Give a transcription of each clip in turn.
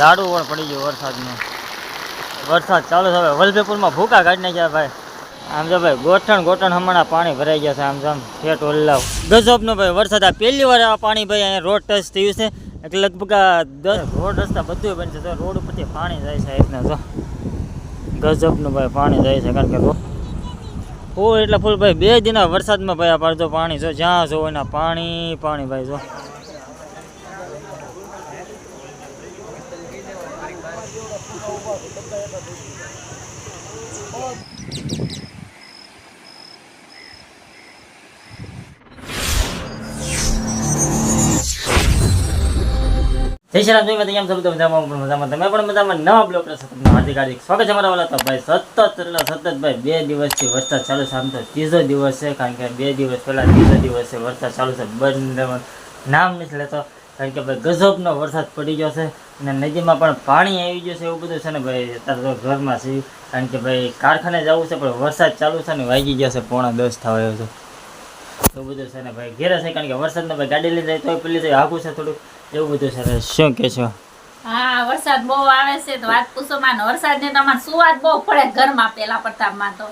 ઝાડું પણ પડી ગયું વરસાદનું. વરસાદ ચાલુ છે. વલભીપુરમાં ભૂકા કાઢી નાખ્યા ભાઈ. આમ જો ભાઈ, ગોઠણ ગોઠણ હમણાં પાણી ભરાઈ ગયા છે. આમ જામ ઠેઠ ઓલ્લાવ. ગજબનો ભાઈ, વરસાદ આ પહેલી વાર આ પાણી ભાઈ અહીંયા રોડ ટચ થયું છે. એટલે લગભગ આ દસ રોડ રસ્તા બધું બનશે તો રોડ ઉપરથી પાણી જાય છે રીતના જો. ગજબનું ભાઈ પાણી જાય છે. કારણ કે ફૂલ એટલે ફૂલ ભાઈ, બે દિના વરસાદમાં ભાઈ આ પાડતો પાણી જો જ્યાં જો એના પાણી પાણી ભાઈ જો. જય શ્રી રામ, જય માતા કેમ છો મજામાં પણ મજામાં. તમે પણ મજામાં? નવા બ્લોક તમને હાર્દિક હાર્દિક સ્વાગત છે મારા વાલા. તો ભાઈ સતત એટલે સતત ભાઈ બે દિવસથી વરસાદ ચાલુ છે. આમ તો ત્રીજો દિવસ છે, કારણ કે બે દિવસ પહેલાં ત્રીજો દિવસ છે, વરસાદ ચાલુ છે. બંધ નામ નથી લેતો, કારણ કે ભાઈ ગજબનો વરસાદ પડી ગયો છે અને નદીમાં પણ પાણી આવી ગયું છે એવું બધું છે ને ભાઈ. અત્યારે તો ઘરમાં છે કારણ કે ભાઈ કારખાને જવું છે, પણ વરસાદ ચાલુ છે ને વાગી ગયા છે, પોણા દસ થવા આવ્યો છે. એવું બધું છે ને ભાઈ. ઘેરે છે, કારણ કે વરસાદને ભાઈ ગાડી લઈ જાય તો પેલી તો આઘું છે થોડુંક. એવું બધું સરસ. ને શું કે છો હા વરસાદ બહુ આવે છે તો વાત પૂછો માં વરસાદ ને તમારે સુવાદ બહુ પડે ઘરમાં પેલા પ્રતાપમાં તો.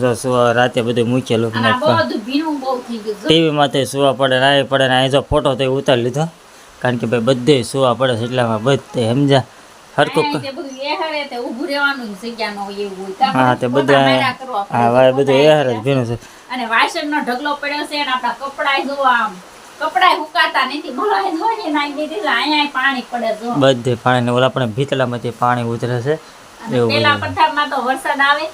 જો સુવા રાતે બધું મૂકેલું બધું ભીનું બહુ થઈ ગયું. ટીવી માંથી સુવા પડે રાય પડે ને અહીં જો ફોટો તો ઉતારી લીધો. કારણ કે ભાઈ બધે સુવા પડે છે એટલામાં બધે સમજ્યા? હરકું ન હા તે બધું. હા બધું એ હારે જ ભીનું છે. અને વાસણનો ઢગલો પડ્યો છે અને આપણા કપડા જોવા આમ કપડાય હુકાતા નથી. ભલાય ધોઈને નાખી દીધી અહીંયા પાણી પડે જો. બધે પાણી ને ઓલા પણ પાણી ઉતરે છે. પેલા બધું. પથારમાં તો વરસાદ આવે.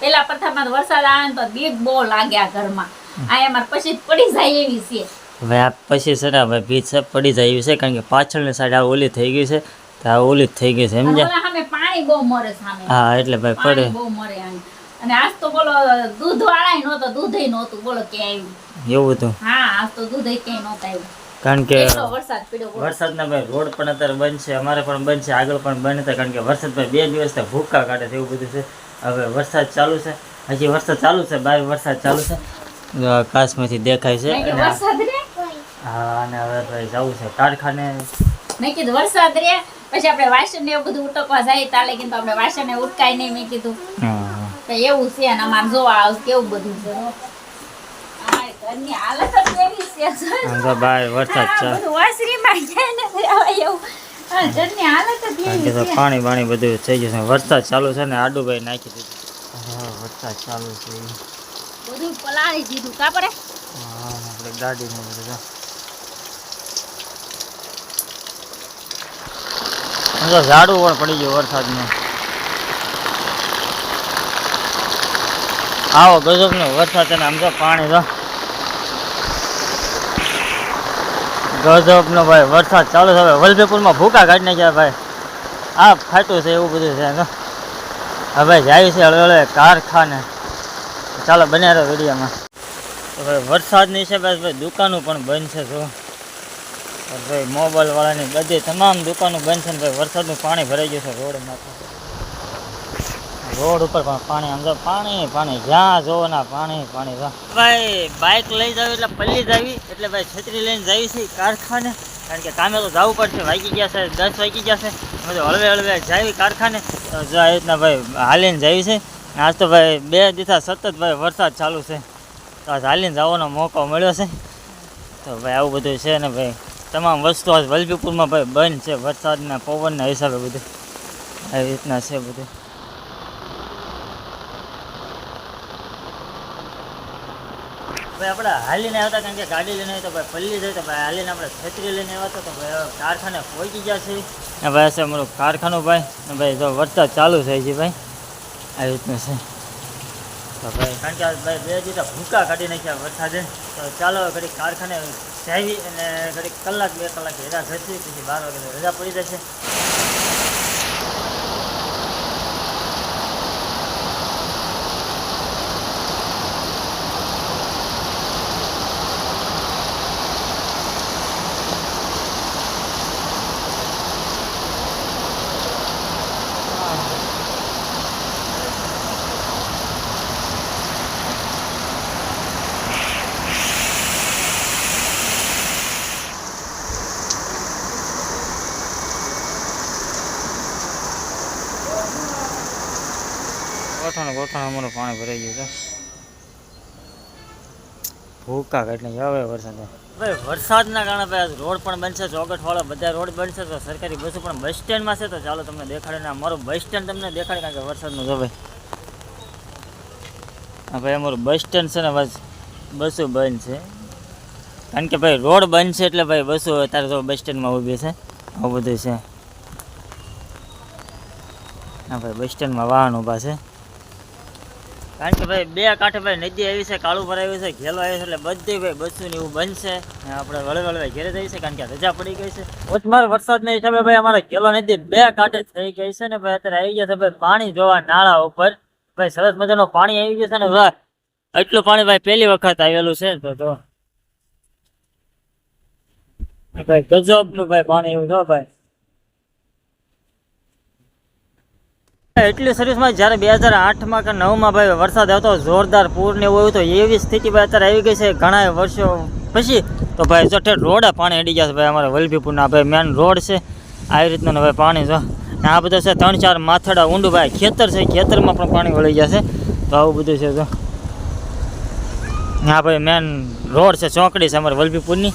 પેલા પથારમાં તો વરસાદ આવે ને તો બહુ ઘરમાં. મારે પછી પડી જાય એવી છે. હવે આ પછી છે ને હવે ભીત પડી જાય એવી છે કારણ કે પાછળની સાઈડ આ ઓલી થઈ ગઈ છે તો આ ઓલી થઈ ગઈ છે સમજ્યા? પાણી બહુ મરે સામે. હા એટલે ભાઈ પડે. બહુ મરે અને આજ તો બોલો દૂધ વાળાય નહોતો દૂધય નહોતું. બોલો કે આવ્યું એવું હતું હા આજ તો દૂધય ક્યાંય નહોતું આવ્યું. કારણ કે વરસાદ પડ્યો વરસાદના ભાઈ રોડ પણ અત્યારે બંધ છે અમારે પણ બંધ છે આગળ પણ બંધ હતા કારણ કે વરસાદ ભાઈ બે દિવસથી ભૂકા કાઢે છે એવું બધું છે. હવે વરસાદ ચાલુ છે. હજી વરસાદ ચાલુ છે બાર વરસાદ ચાલુ છે. આકાશમાંથી દેખાય છે. મેં કીધું અને વરસાદ રે. હા અને હવે ભાઈ જવું છે કારખાને. મેં કીધું વરસાદ રે. પછી આપણે વાસણ ને એવું બધું ઉટકવા જાય તાલે કીધું આપણે વાસણ ને ઉટકાય નહીં મેં કીધું. એવું છે અને અમારે જોવા આવ કેવું બધું છે. વરસાદ ને છે. પાણી બાણી બધું થઈ ગયું છે. વરસાદ ચાલુ છે ને આડુભાઈ નાખી દીધું. હા વરસાદ ચાલુ છે બધું પલાળી દીધું. કા પડે? હા આપણે ગાડીમાં બધું જો. તો ઝાડું પણ પડી ગયું વરસાદનું. આવો ગજબનો વરસાદ છે ને આમ તો પાણી તો ગજબનો ભાઈ, વરસાદ ચાલુ છે. વલભીપુરમાં ભૂકા કાઢી નાખ્યા ભાઈ. આ ફાટું છે એવું બધું છે. હવે જાય છે હળવે હળવે કારખાને. ચાલો, બન્યા રહો વિડીયોમાં. તો ભાઈ વરસાદની છે બસ ભાઈ, દુકાનો પણ બંધ છે, જો. ભાઈ, મોબાઈલવાળાની બધી તમામ દુકાનો બંધ છે ને ભાઈ, વરસાદનું પાણી ભરાઈ ગયું છે રોડમાં રોડ ઉપર પણ પાણી તો પાણી પાણી જ્યાં જોવો ના પાણી પાણી ભાઈ બાઇક લઈ જાવી એટલે પલ્લી જાવી, એટલે ભાઈ છત્રી લઈને જાવી છે કારખાને. કારણ કે કામે તો જવું પડશે, વાગી ગયા છે, દસ વાગી ગયા છે. અમે તો હળવે હળવે જાવી કારખાને. તો જો આ રીતના ભાઈ હાલીને જાવી છે. આજ તો ભાઈ બે દિવસા સતત ભાઈ વરસાદ ચાલુ છે. તો આજ હાલીને જવાનો મોકો મળ્યો છે. તો ભાઈ આવું બધું છે ને ભાઈ. તમામ વસ્તુ આજ વલભીપુરમાં ભાઈ બંધ છે. વરસાદના પવનના હિસાબે બધું. આવી રીતના છે બધું. ભાઈ આપણે હાલીને આવતા કારણ કે ગાડી લઈને તો ભાઈ પલ્લી જાય તો ભાઈ હાલીને આપણે છત્રી લઈને આવ્યા તો ભાઈ કારખાને પહોંચી છે ને ભાઈ છે અમારું કારખાનું ભાઈ. ભાઈ તો વરસાદ ચાલુ થાય છે ભાઈ. આવી રીતનું છે. તો ભાઈ કારણ કે ભાઈ બે દીધા ભૂકા કાઢી નાખ્યા વરસાદે. તો ચાલો ઘડીક કારખાને જાવી અને ઘડીક કલાક બે કલાક રજા ઘસી પછી બાર વાગે રજા પડી જશે. ગોઠણ ગોઠણ અમારું પાણી ભરાઈ ગયું છે. ભૂકા એટલે હવે વરસાદ. ભાઈ વરસાદના કારણે ભાઈ આજ રોડ પણ બનશે ચોગટ વાળો બધા રોડ બનશે, તો સરકારી બસો પણ બસ સ્ટેન્ડમાં છે, તો ચાલો તમને દેખાડે ને અમારું બસ સ્ટેન્ડ તમને દેખાડે કારણ કે વરસાદનું જો ભાઈ. હા ભાઈ અમારું બસ સ્ટેન્ડ છે ને બસ, બસો બંધ છે. કારણ કે ભાઈ રોડ બંધ છે એટલે ભાઈ બસો અત્યારે તો બસ સ્ટેન્ડમાં ઊભી છે, આવું બધું છે. હા ભાઈ બસ સ્ટેન્ડમાં વાહન ઊભા છે. કારણ કે ભાઈ, બે કાંઠે ભાઈ નદી આવી છે, કાળું આવ્યું છે, ઘેલો આવ્યો છે, એટલે બધી ભાઈ બસું ને એવું બનશે. આપણે વળે વળે ઘેરે જઈ છે કારણ કે રજા પડી ગઈ છે. ઓછમાર વરસાદના હિસાબે ભાઈ અમારે ઘેલો નદી બે કાંઠે થઈ ગઈ છે ને ભાઈ, અત્યારે આવી ગયા છે ભાઈ પાણી જોવા નાળા ઉપર. ભાઈ સરસ મજાનું પાણી આવી ગયું છે ને ભાઈ એટલું પાણી ભાઈ પહેલી વખત આવેલું છે તો તો ભાઈ ગજબનું ભાઈ પાણી એવું જો ભાઈ. એટલી સર્વિસમાં જ્યારે બે હજાર આઠમાં કે નવમાં ભાઈ વરસાદ આવતો, જોરદાર પૂર ને એવું તો એવી સ્થિતિ ભાઈ અત્યારે આવી ગઈ છે. ઘણા વર્ષો પછી તો ભાઈ જો રોડે પાણી અડી ગયા છે ભાઈ અમારા વલભીપુરના. ભાઈ મેન રોડ છે. આવી રીતનું ભાઈ પાણી જો. આ બધું છે ત્રણ ચાર માથડા ઊંડું ભાઈ. ખેતર છે, ખેતરમાં પણ પાણી વળી ગયા છે. તો આવું બધું છે જો. હા ભાઈ મેન રોડ છે, ચોકડી છે અમારે વલભીપુરની.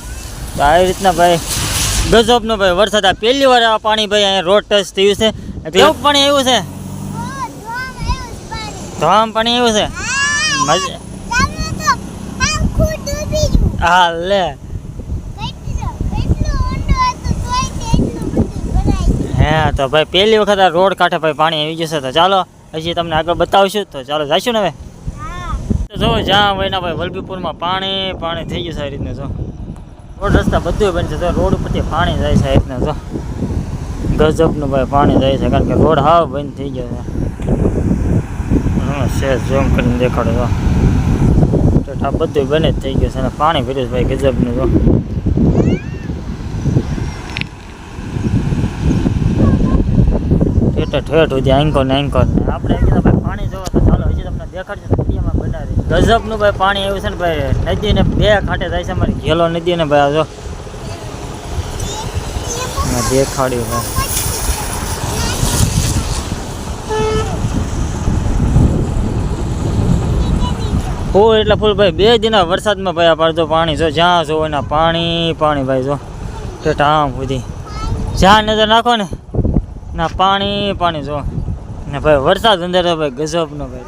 તો આવી રીતના ભાઈ ગજબનો ભાઈ વરસાદ આ પહેલી વાર આ પાણી ભાઈ અહીંયા રોડ ટચ થયું છે. કેવું પાણી આવ્યું છે. ધોમ પાણી આવ્યું છે. મજા. હા લે. હે તો ભાઈ પહેલી વખત આ રોડ કાંઠે ભાઈ પાણી આવી જશે. તો ચાલો હજી તમને આગળ બતાવશું. તો ચાલો જઈશું ને હવે? તો જો જ્યાં હોય ને ભાઈ વલભીપુરમાં પાણી પાણી થઈ ગયું છે આ રીતને જો. રોડ રસ્તા બધું બનશે તો રોડ ઉપરથી પાણી જાય છે આ રીતના જો. ગજબનું ભાઈ પાણી જાય છે કારણ કે રોડ હાવ બંધ થઈ ગયો છે. છે ઝૂમ કરીને દેખાડો તો આ બધું બને જ થઈ ગયું છે અને પાણી ભર્યું ભાઈ, ગજબનું જો ઠેઠે સુધી આંકો ને આંકો આપણે પાણી તો ચાલો તમને દેખાડશે તો વિડીયોમાં ગજબનું ભાઈ, પાણી આવ્યું છે ને ભાઈ, નદીને બે ખાટે જાય છે અમારી ઘેલો નદી ને ભાઈ, આ જો. મેં દેખાડ્યું ભાઈ ફૂલ એટલે ફૂલ ભાઈ, બે દિના વરસાદમાં ભાઈ આ પાણી જો જ્યાં જો એના પાણી પાણી ભાઈ જો. આમ સુધી. જ્યાં નજર નાખો ને ના પાણી પાણી જો. ને ભાઈ વરસાદ અંદર તો ભાઈ ગજબનો ભાઈ.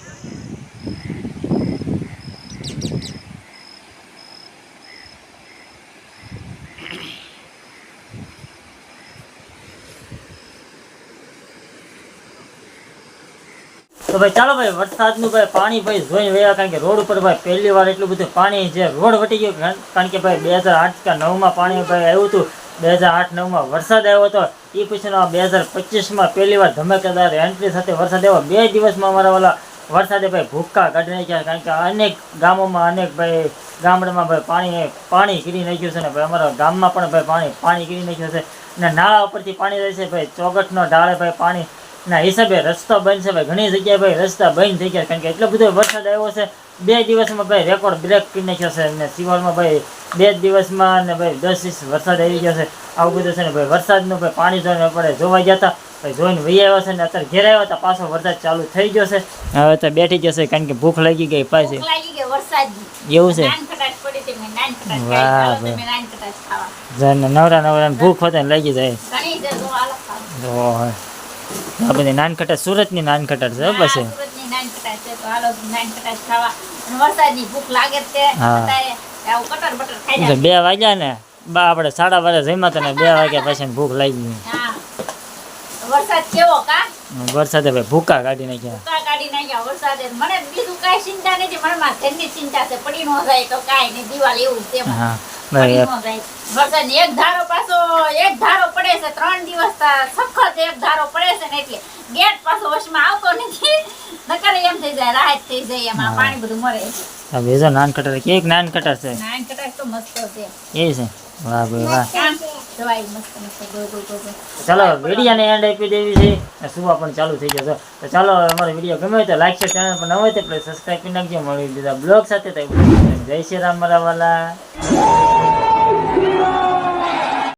તો ભાઈ ચાલો ભાઈ, વરસાદનું ભાઈ પાણી ભાઈ જોઈને વયા, કારણ કે રોડ ઉપર ભાઈ પહેલી વાર એટલું બધું પાણી જે રોડ વટી ગયો, કારણ- કે ભાઈ બે હજાર આઠ કે નવમાં પાણી ભાઈ આવ્યું હતું, બે હજાર આઠ નવમાં વરસાદ આવ્યો હતો એ પછીનો બે હજાર પચીસમાં પહેલી વાર ધમાકેદાર એન્ટ્રી સાથે વરસાદ આવ્યો. બે દિવસમાં અમારા વાલા વરસાદે ભાઈ ભૂક્કા કાઢી નાખ્યા, કારણ કે અનેક ગામોમાં, અનેક ભાઈ ગામડામાં ભાઈ પાણી પાણી કરી નાખ્યું છે ને ભાઈ અમારા ગામમાં પણ ભાઈ પાણી પાણી કરી નાખ્યું છે. અને નાળા ઉપરથી પાણી રહે છે ભાઈ ચોગટનો ઢાળે ભાઈ પાણી ના હિસાબે રસ્તો બંધ છે ભાઈ. ઘણી જગ્યાએ ભાઈ રસ્તા બંધ થઈ ગયા કારણ કે એટલો બધો વરસાદ આવ્યો છે બે દિવસમાં ભાઈ રેકોર્ડ બ્રેક કરી નાખ્યો છે. અને સિવાલમાં ભાઈ બે દિવસમાં ને ભાઈ દસ ઇંચ વરસાદ આવી ગયો છે. આવું બધું છે ને ભાઈ વરસાદનું ભાઈ પાણી જોઈને આપણે જોવા ગયા હતા. ભાઈ જોઈને વહી આવ્યા છે ને અત્યારે ઘેર આવ્યા હતા. પાછો વરસાદ ચાલુ થઈ ગયો છે. હવે તો બેઠી જશે કારણ કે ભૂખ લાગી ગઈ પાછી. એવું છે. પડી વાહ, નવરા નવરા ભૂખ હોતે ને લાગી જાય. આ બધી નાનખટાટ સુરતની નાનખટાટ છે પછી? બે વાગ્યા ને બા આપણે સાડા બારે જમ્યા તને ને બે વાગ્યા પછી ભૂખ લાગી વરસાદ કેવો કા? વરસાદે ભાઈ ભૂકા કાઢી નાખ્યા. ભૂકા કાઢી નાખ્યા વરસાદે મને બીજું કાંઈ ચિંતા નથી મને ઘરની ચિંતા છે પડી ન જાય તો કાંઈ નહીં દિવાળી એવું છે હા. ન જાય. વરસાદની એક ધારો પાછો એક ધારો પડે છે ત્રણ દિવસ સખત એક ધારો પડે છે ને એટલે ગેટ પાછો વશમાં આવતો નથી. નકર એમ થઈ જાય રાહત થઈ જાય એમાં પાણી બધું મરે છે આ બેજો નાન કટર કેક નાન કટર છે. નાન કટાક તો મસ્ત છે. એ છે. વાહ ભાઈ વાહ. ચાલો, વિડીયોને એન્ડ આપી દેવી છે. સુવા પણ ચાલુ થઈ જશે. તો ચાલો અમારો વીડિયો ગમે તો લાઈક છે ચેનલ પર ન હોય તો પ્લીઝ સબસ્ક્રાઈબ કરી નાખજો. મળી દીધા બ્લોગ સાથે. જય શ્રી રામ, મારા વાલા.